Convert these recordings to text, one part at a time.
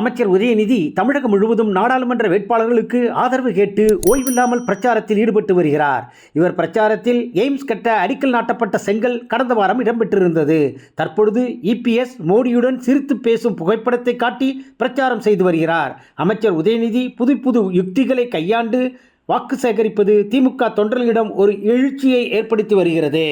அமைச்சர் உதயநிதி தமிழகம் முழுவதும் நாடாளுமன்ற வேட்பாளர்களுக்கு ஆதரவு கேட்டு ஓய்வில்லாமல் பிரச்சாரத்தில் ஈடுபட்டு வருகிறார். இவர் பிரச்சாரத்தில் எய்ம்ஸ் கட்ட அடிக்கல் நாட்டப்பட்ட செங்கல் கடந்த வாரம் இடம்பெற்றிருந்தது. தற்பொழுது இபிஎஸ் மோடியுடன் சிரித்து பேசும் புகைப்படத்தை காட்டி பிரச்சாரம் செய்து வருகிறார். அமைச்சர் உதயநிதி புது புது யுக்திகளை கையாண்டு வாக்கு சேகரிப்பது திமுக தொண்டர்களிடம் ஒரு எழுச்சியை ஏற்படுத்தி வருகிறது.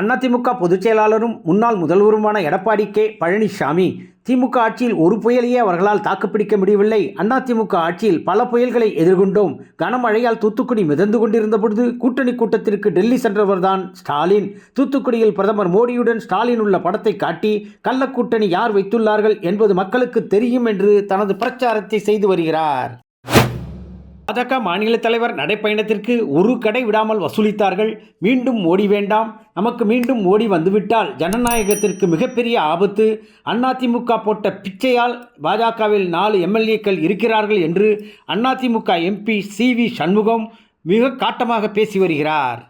அதிமுக பொதுச் செயலாளரும் முன்னாள் முதல்வருமான எடப்பாடி கே. பழனிசாமி திமுக ஆட்சியில் ஒரு புயலையே அவர்களால் தாக்குப்பிடிக்க முடியவில்லை. அதிமுக ஆட்சியில் பல புயல்களை எதிர்கொண்டோம். கனமழையால் தூத்துக்குடி மிதந்து கொண்டிருந்த பொழுது கூட்டணி கூட்டத்திற்கு டெல்லி சென்றவர்தான் ஸ்டாலின். தூத்துக்குடியில் பிரதமர் மோடியுடன் ஸ்டாலின் உள்ள படத்தை காட்டி கள்ளக்கூட்டணி யார் வைத்துள்ளார்கள் என்பது மக்களுக்கு தெரியும் என்று தனது பிரச்சாரத்தை செய்து வருகிறார். பாஜக மாநில தலைவர் நடைப்பயணத்திற்கு ஒரு கடை விடாமல் வசூலித்தார்கள். மீண்டும் மோடி வேண்டாம். நமக்கு மீண்டும் மோடி வந்துவிட்டால் ஜனநாயகத்திற்கு மிகப்பெரிய ஆபத்து. அதிமுக போட்ட பிச்சையால் பாஜகவில் நாலு எம்எல்ஏக்கள் இருக்கிறார்கள் என்று AIADMK MP C V Shanmugam மிக காட்டமாக பேசி வருகிறார்.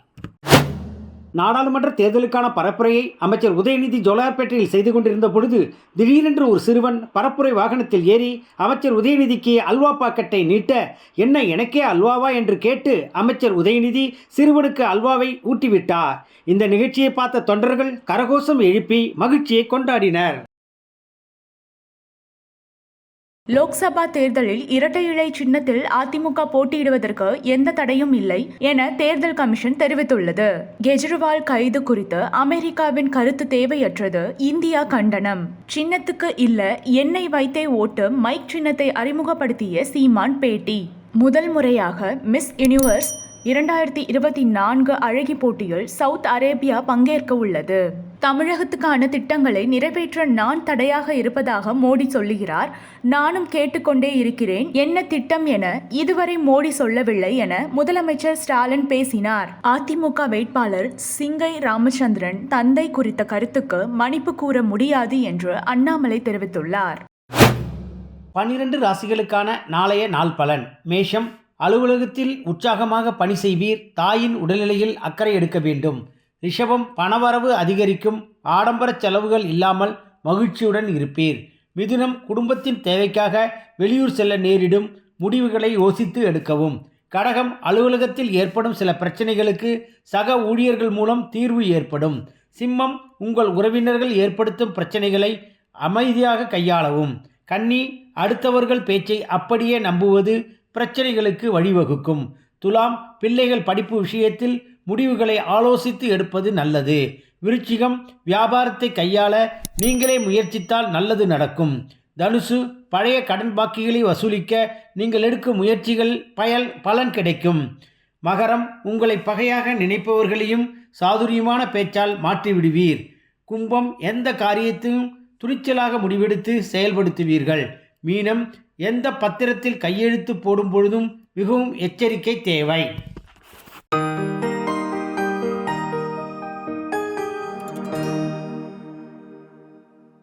நாடாளுமன்ற தேர்தலுக்கான பரப்புரையை அமைச்சர் உதயநிதி ஜோலார்பேட்டையில் செய்து கொண்டிருந்த பொழுது திடீரென்று ஒரு சிறுவன் பரப்புரை வாகனத்தில் ஏறி அமைச்சர் உதயநிதிக்கு அல்வா பாக்கெட்டை நீட்ட என்ன எனக்கே அல்வாவா? என்று கேட்டு அமைச்சர் உதயநிதி சிறுவனுக்கு அல்வாவை ஊட்டிவிட்டார். இந்த நிகழ்ச்சியை பார்த்த தொண்டர்கள் கரகோஷம் எழுப்பி மகிழ்ச்சியை கொண்டாடினர். லோக்சபா தேர்தலில் இரட்டை இலை சின்னத்தில் அதிமுக போட்டியிடுவதற்கு எந்த தடையும் இல்லை என தேர்தல் கமிஷன் தெரிவித்துள்ளது. கெஜ்ரிவால் கைது குறித்து அமெரிக்காவின் கருத்து தேவையற்றது. இந்தியா கண்டனம். சின்னத்துக்கு இல்ல எண்ணெய் வைத்தே ஓட்டு மைக் சின்னத்தை அறிமுகப்படுத்திய சீமான் பேட்டி. முதல் முறையாக மிஸ் யுனிவர்ஸ் இரண்டாயிரத்தி இருபத்தி நான்கு அழகி போட்டியில் சவுத் அரேபியா பங்கேற்க உள்ளது தமிழகத்துக்கான திட்டங்களை நிறைவேற்ற நான் தடையாக இருப்பதாக மோடி சொல்லுகிறார். நானும் கேட்டுக்கொண்டே இருக்கிறேன். என்ன திட்டம் என இதுவரை மோடி சொல்லவில்லை என முதலமைச்சர் ஸ்டாலின் பேசினார். அதிமுக வேட்பாளர் சிங்கை ராமச்சந்திரன் தந்தை குறித்த கருத்துக்கு மன்னிப்பு கூற முடியாது என்று அண்ணாமலை தெரிவித்துள்ளார். பனிரெண்டு ராசிகளுக்கான நாளைய நாள் பலன். மேஷம் அலுவலகத்தில் உற்சாகமாக பணி செய்வீர். தாயின் உடல்நிலையில் அக்கறை எடுக்க வேண்டும். ரிஷபம் பணவரவு அதிகரிக்கும் ஆடம்பர செலவுகள் இல்லாமல் மகிழ்ச்சியுடன் இருப்பீர். மிதுனம் குடும்பத்தின் தேவைக்காக வெளியூர் செல்ல நேரிடும் முடிவுகளை யோசித்து எடுக்கவும். கடகம் அலுவலகத்தில் ஏற்படும் சில பிரச்சனைகளுக்கு சக ஊழியர்கள் மூலம் தீர்வு ஏற்படும். சிம்மம் உங்கள் உறவினர்கள் ஏற்படுத்தும் பிரச்சனைகளை அமைதியாக கையாளவும். கன்னி அடுத்தவர்கள் பேச்சை அப்படியே நம்புவது பிரச்சனைகளுக்கு வழிவகுக்கும். துலாம் பிள்ளைகள் படிப்பு விஷயத்தில் முடிவுகளை ஆலோசித்து எடுப்பது நல்லது. விருச்சிகம் வியாபாரத்தை கையாள நீங்களே முயற்சித்தால் நல்லது நடக்கும். தனுசு பழைய கடன் பாக்கிகளை வசூலிக்க நீங்கள் எடுக்கும் முயற்சிகள் பயல் பலன் கிடைக்கும். மகரம் உங்களை பகையாக நினைப்பவர்களையும் சாதுரியமான பேச்சால் மாற்றிவிடுவீர். கும்பம் எந்த காரியத்தையும் துணிச்சலாக முடிவெடுத்து செயல்படுத்துவீர்கள். மீனம் எந்த பத்திரத்தில் கையெழுத்து போடும் பொழுதும் மிகவும் எச்சரிக்கை தேவை.